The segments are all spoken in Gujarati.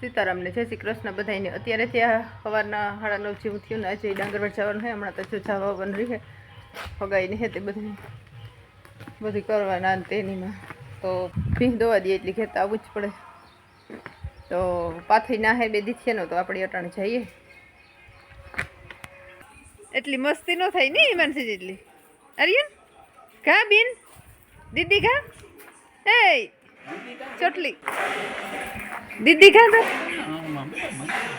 સીતારામને. જય શ્રી કૃષ્ણ બધાને અત્યારે ત્યાં સવારના સાડા નવ જેવું થયું ને, આજે ડાંગરવાડ જવાનું હોય હમણાં તો જો જવા બન રહી છે ફગાઈને હે તે બધું. બધું કરવાના તેનીમાં. તો ભીંગ દોવા દઈએ એટલી ખેતા આવવું જ પડે. તો પાથરી ના હે બે દીથી નો તો આપણે અટાણે જઈએ. એટલી મસ્તી ન થાય ને માનસી જેટલી. અરિયન ઘા બિન, દીદી ઘા. એ ચોટલી. દીદી ખા તો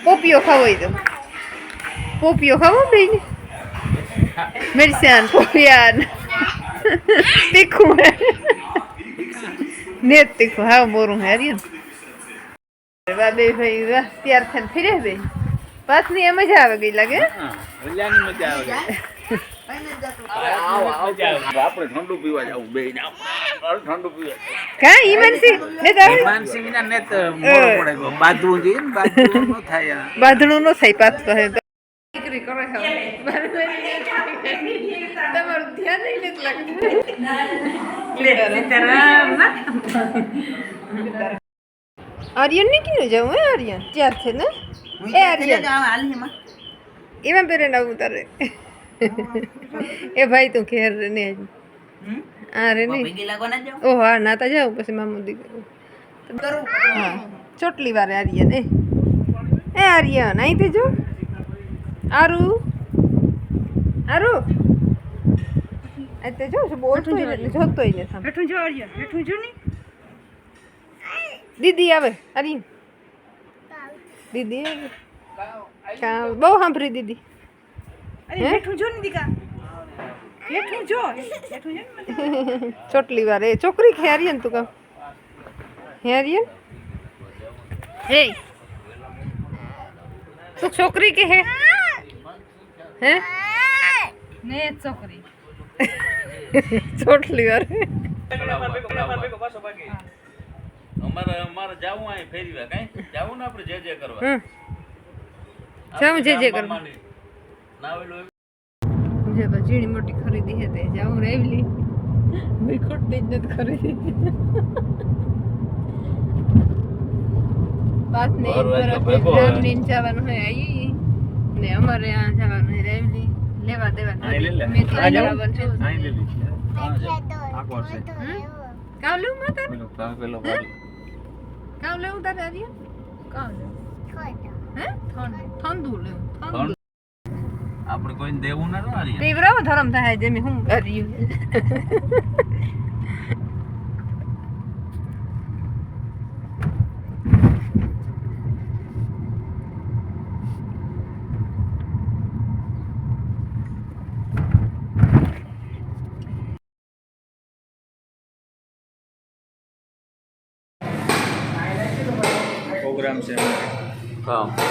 પોપિયો ખાવો હોય તો. પોપિયો ખાવો બેન? મિરસાન પોપિયાન તીખું હે. ને તીખું. હાવ મોરું હે, હરિયન. વાહ, બે ભાઈ, વાહ. ત્યાર થઈને ફિરે બે પાછની એ મજા આવે ગઈ લાગે મજાની મજા આવે. આપણે ઠંડુ પીવા જવું બે ઠંડુ પીવા કા ઈ માનસી ને તો આવે માનસિંહ ના ને તો મોડું પડે ગયું. બાંધવું જોઈએ ને બાંધવું ન થાય આ. બાંધણું નો થાય પાછું કહે તો દીકરી કરે છે. તમારું ધ્યાન નહીં લેત લાગે આર્યન ને કીધું જાઉં હે આર્યન? ચાર છે ને? એ આર્યન. એમાં પહેરે આવું તારે. એ ભાઈ તું ઘેર રે ને આ રે ને ઓહો હા નાતા જાઉં પછી મામુ દીકરો. હા ચોટલી વારે આર્યન એ. એ આર્યન અહીંથી જો. આરુ. આરુ. તે જો બોલતો હોય ને એટલે જોતો હોય ને સામે. હેઠું જો આર્ય બેઠું જો ની દીદી આવે અરી દીદી આવે. બહુ સાંભળી દીદી. ચોટલી વાર એ છોકરી કે આર્યન તું કામ હે આર્યન હે તું છોકરી કે હે હે ને છોકરી ચોટલી વાર અમારે અમારે જાવું અહીં ફેરવા કાંઈ? જાવું ને આપણે જે જે કરવા. હમ. જાઉં જે જે કરવા. મામાની. નાવેલું જે તો ઝીણી મોટી ખરીદી છે તે જાઉં રેવલી મેં ખોટી જ નથી ખરીદી પાસ ને એક બરોબર, તો બરફ ભેગો ગ્રામ હોય. લઈને જવાનું હોય આઈ ને અમારે આ જવાનું હોય રેવલી લેવા દેવા અહીં લે લે. મેં તો આ જાઉં? જવાનું છે અહીં લીધી છે. હા, જા. આ કોણ છે? હમ? કાવ લેવું માતા પેલો કાં પેલો વાળી. કાવ લેવું તારે આર્ય કાવ લેવું હે ઠંડુ લેવું ઠંડુ આપણે કોઈને દેવું ના હારી પીવરાવો ધરમ થાય જેમ હું કર્યું પ્રોગ્રામ છે. હા.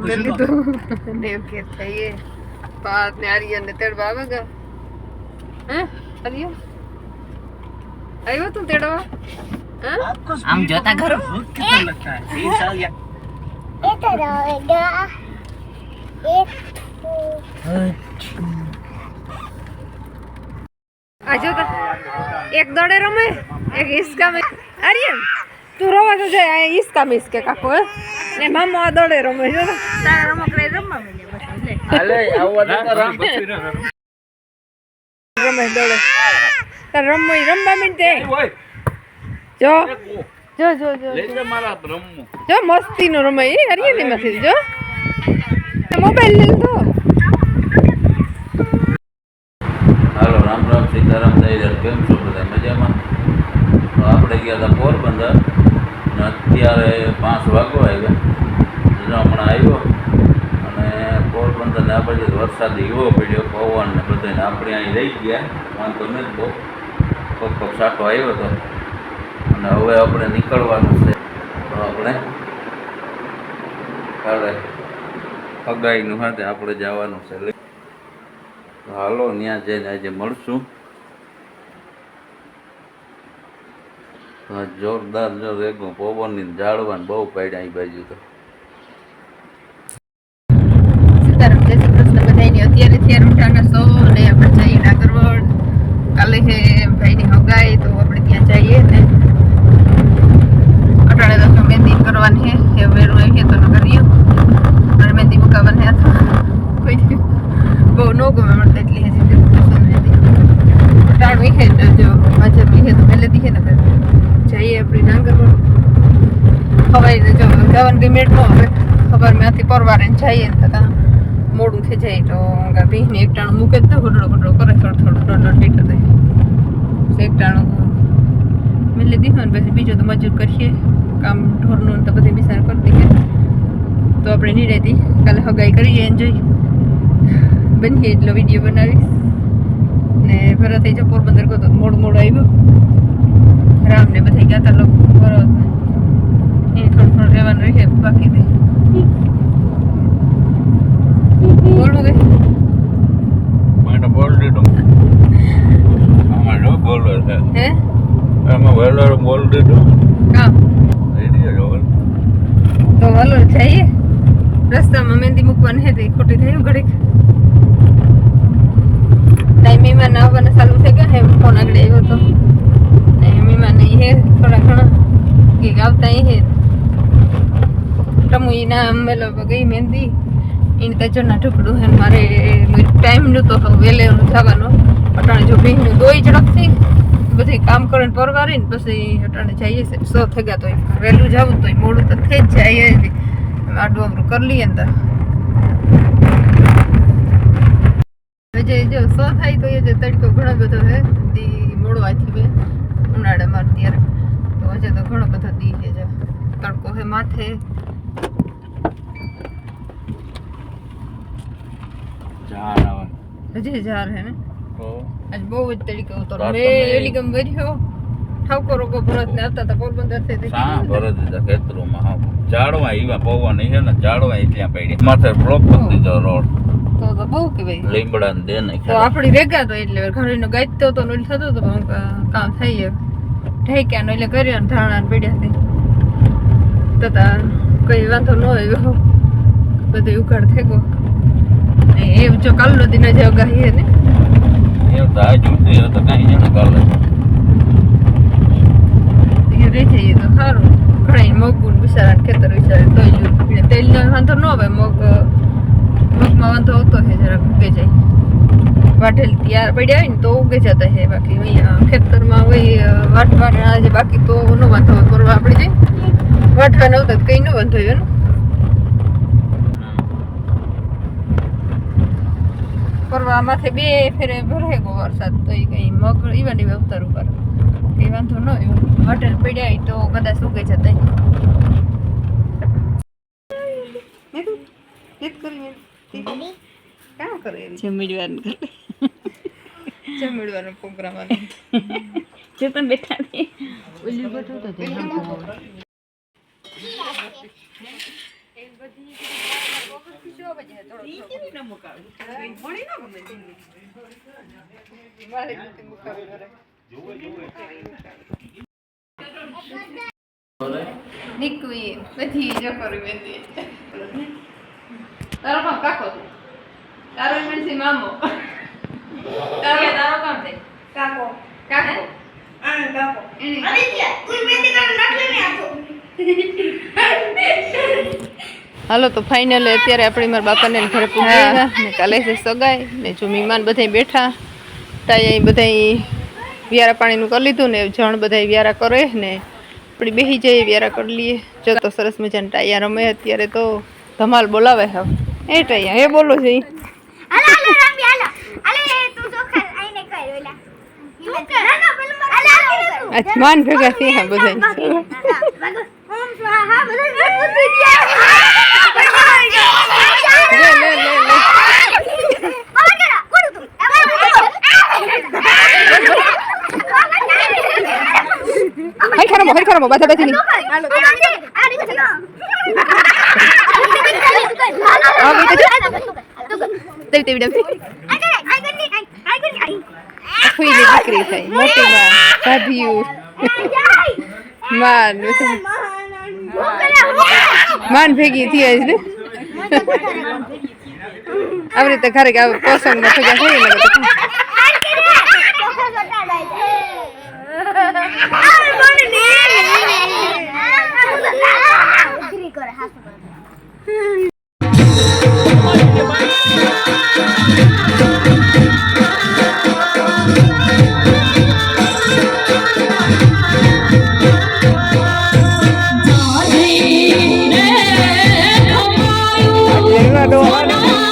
ખરું લઈ લીધું દેવ કે થઈએ પાત ને આર્યન ને તેડવા આવે ગા હે આર્યન આવ્યો તું તેડવા હે આમ જોતા ખરો આ જો તો એક દોડે રમે એક હિસકા મે આર્યન તું રવા તો જાય આ હિસકા મિસ કે કાકો હે ને મામો આ દોડે રમે જો તારા રમકડે રમવા મળે હાલે આવું તો રામ. રમે. દોડે. તાર રમવો રમવા મીંડે જો. જો જો જો લેજે મારા રમવું. જો મસ્તી નો રમે એ હરિયાળી મસ્તી જો. મોબાઈલ લઈ લીધો. હાલો રામ રામ સીતારામ જય કેમ છો બધા? મજામાં? આપણે ગયા હતા પોરબંદર. અત્યારે પાંચ વાગો આવ્યા. હમણાં આવ્યો અને પોરબંદરને આ બાજુ વરસાદ એવો પડ્યો, પવન ને બધાને આપણે અહીં રહી ગયા. વાંધો નથી બહુ. કોક કોક સાટો આવ્યો હતો અને હવે આપણે નીકળવાનું છે. તો આપણે કાલે અગાઈનું હાથે આપણે જવાનું છે. હાલો, ત્યાં જઈને આજે મળશું. જોરદાર જો રેગો પવનની ને ઝાડવાને બહુ પડ્યા એ બાજુ તો. સીતારામ, જય શ્રી બધાયને અત્યારે થયા રૂઠાના સો ને આપણે જઈએ નાગરવડ. કાલે છે ભાઈની હગાઈ, તો આપણે ત્યાં જઈએ ને. અટાણે તો મહેંદી કરવાની છે એ વેરું કરીએ. અને મહેંદી મુકાવવાની હતા બહુ ન ગમે તો એટલી હજી. અટાણું વિખે જો માજર વિખે તો પહેલેથી છે ને. જઈએ આપણે નાગરવડ ખવાય જો જવાનું કઈ હવે ખબરમાંથી પરવારે જઈએ ને તો મોડું થઈ જાય તો ભીને એક ટાણું મૂકે જ તો ઘોડડો ઘોડડો કરે, થોડું થોડું દોઢ દોઢ લીટર થાય એક ટાણું લીધી હોય ને પછી બીજો તો મજૂર કરીએ. કામ ઢોરનું તો બધી બિસાર કરી દઈએ. તો આપણે નિરાયતી કાલે હગાઈ કરીએ એન્જોય બનીએ એટલો વીડિયો બનાવીશ. ને ભરત થઈ જો પોરબંદર ગયો તો મોડું મોડું આવ્યું. રામ ને બધા ગયા હતા લોકો ભરત એ થોડું થોડું રહેવાનું રહે બાકી દે બોલવું કે? મને બોલ દીધું. આમાં બોલર છે. હે? આમાં વેલર બોલ દીધું. કામ? તો હાલો જઈએ. રસ્તામાં મહેંદી મૂકવાની હે તો ખોટી થયું ઘડીક. ટાઈમ મહેમાન આવવાના ચાલુ થઈ ગયા હે ફોન આગળ આવ્યો તો. ને મહેમાન ઈ હે, થોડા ઘણા કે આવતા ઈ હે. ટમુ એના ના મેલો ગઈ મહેંદી, એને તો જો ના ટુકડું હે, મારે ટાઈમ નહોતો વહેલેનું જવાનો અટાણે જો ભીનું દોઈ ઝડપથી બધી કામ કરીને પરવારીને પછી અટાણે જઈએ છે સો થઈ ગયા તો વહેલું જવું તો મોડું તો થઈ જ જાય. આડું અમરું કરી લઈએ ને તો. જે જો સો થાય તો એ જે તડકો ઘણો બધો છે મોડો આથી બે. ઉનાળામાં અત્યારે તો હજે તો ઘણો બધો દી છે જો. તડકો હે માથે. હજી જાર હે ને? આજ બહુ જ તડકો ઉતરો મે મેં એલી ગમ વર્યો ઠાવકો રોગો ભરત ને આવતા હતા પોરબંદરથી તે ને. ભરત દીધા ખેતરોમાં હા. ઝાડવા એવા પવન છે ને ઝાડવા ત્યાં પડી. માથે બ્લોક કરી દીધો રોડ. તો તો બહુ કહેવાય. લીમડા ને દે તો આપણી રેગા તો એટલે ઘડીનો ગાજતો તો ને થતો તો કામ થઈ ગયું. ઠેક્યા નો એટલે કર્યો ને ધાણા ને પડ્યા તે તો તા કઈ વાંધો ન આવ્યો. બધું ઉઘાડ થઈ ગયો. ને એ જો કાલનો દિન જ અગાહી ને. એવું તો આ હવે તો કાંઈ નહીં કાલે. એ રહી જઈએ તો સારું. ઘણા મોગું બિચારા ખેતર વિચારે તો તેલ નો વાંધો ન આવે મગ મગમાં વાંધો આવતો છે જરાક ઉગે જાય. વાઢેલ તૈયાર પડ્યા હોય ને તો ઉગે જતા છે બાકી અહીંયા ખેતરમાં હોય વાટવાના જે બાકી તો નો વાંધો હોય પરવા આપણે જઈ. વાટવા ન આવતા કઈ નો વાંધો હોય ને પરવા માથે બે ફેરે ભરે ગો વરસાદ તો એ કઈ મગ ઈવા ને ઈવા ઉતારું કરે કઈ વાંધો ન હોય. વાટેલ પડ્યા હોય તો કદાચ ઉગે જતા કામ કરે જમીડવાનું કરે. જમડવાનો પ્રોગ્રામ જો પણ બેઠા ને નીકળી બધી જફરી બેતી તારો કામ કાકો તારો એમએનસી મામો તારો તારો કામ છે કાકો કાકો એને હાલો તો ફાઇનલ અત્યારે આપણે મારા બાપાને ઘરે પૂછ્યા ને કાલે છે સગાઈ ને જો મહેમાન બધા બેઠા ટાઈ બધા વ્યારા પાણીનું કરી લીધું ને જણ બધા વ્યારા કરે ને આપણે બેસી જઈએ વ્યારા કરી લઈએ જો તો સરસ મજાના ટાયા રમે અત્યારે તો ધમાલ બોલાવે હવે એ ટાયા એ બોલો છે ઈ. હાલો હાલો રમી હાલો અલે તું જો ખા આઈને કર ઓલા તું કર ના ના પેલું મારે હાલો હાલો આજ માન ભેગા થયા બધા લે લે બેઠી ની તેવી તેવી ડમથી આખી ની દીકરી થઈ મોટી માં ભાભીયું માન માન ભેગી થઈ આજ ને આવી રીતે ઘરે કે પોસંગમાં ભેગા થઈ ને બધા